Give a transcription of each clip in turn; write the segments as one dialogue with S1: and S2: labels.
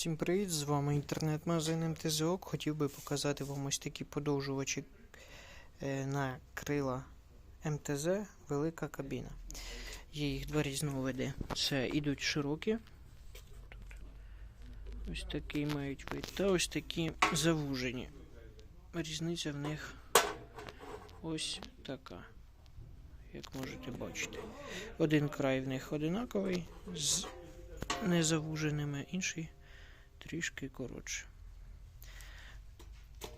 S1: Всім привіт! З вами інтернет-магазин МТЗОК. Хотів би показати вам ось такі подовжувачі е, на крила МТЗ велика кабіна. Є їх два різновиди. Це ідуть широкі. Ось такий мають вид. Та ось такі завужені. Різниця в них ось така. Як можете бачити. Один край в них одинаковий, з незавуженими, інший трішки коротше.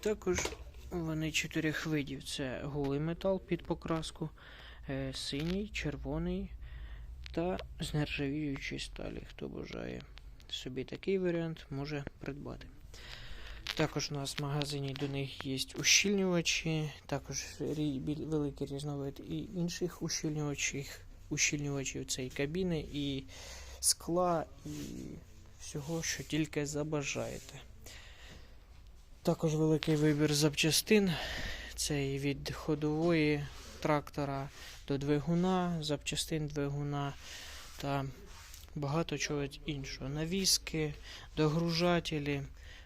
S1: Також вони чотирьох видів: це голий метал під покраску, е, синій, червоний та з нержавіючої сталі. Хто бажає собі такий варіант, може придбати. Також у нас в магазині до них є ущільнювачі, також великий різновид і інших ущільнювачів, ущільнювачів цієї кабіни, і скла, і всього, що тільки забажаєте. Також великий вибір запчастин. Це і від ходової трактора до двигуна, запчастин двигуна та багато чого іншого. Навіски, догружателі,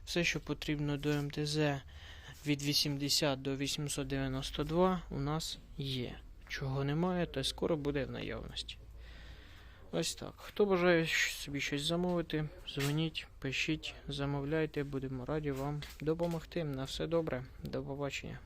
S1: все, що потрібно до МТЗ від 80 до 892 у нас є. Чого немає, то скоро буде в наявності. Ось так. Хто бажає собі щось замовити, дзвоніть, пишіть, замовляйте, будемо раді вам допомогти. На все добре, до побачення.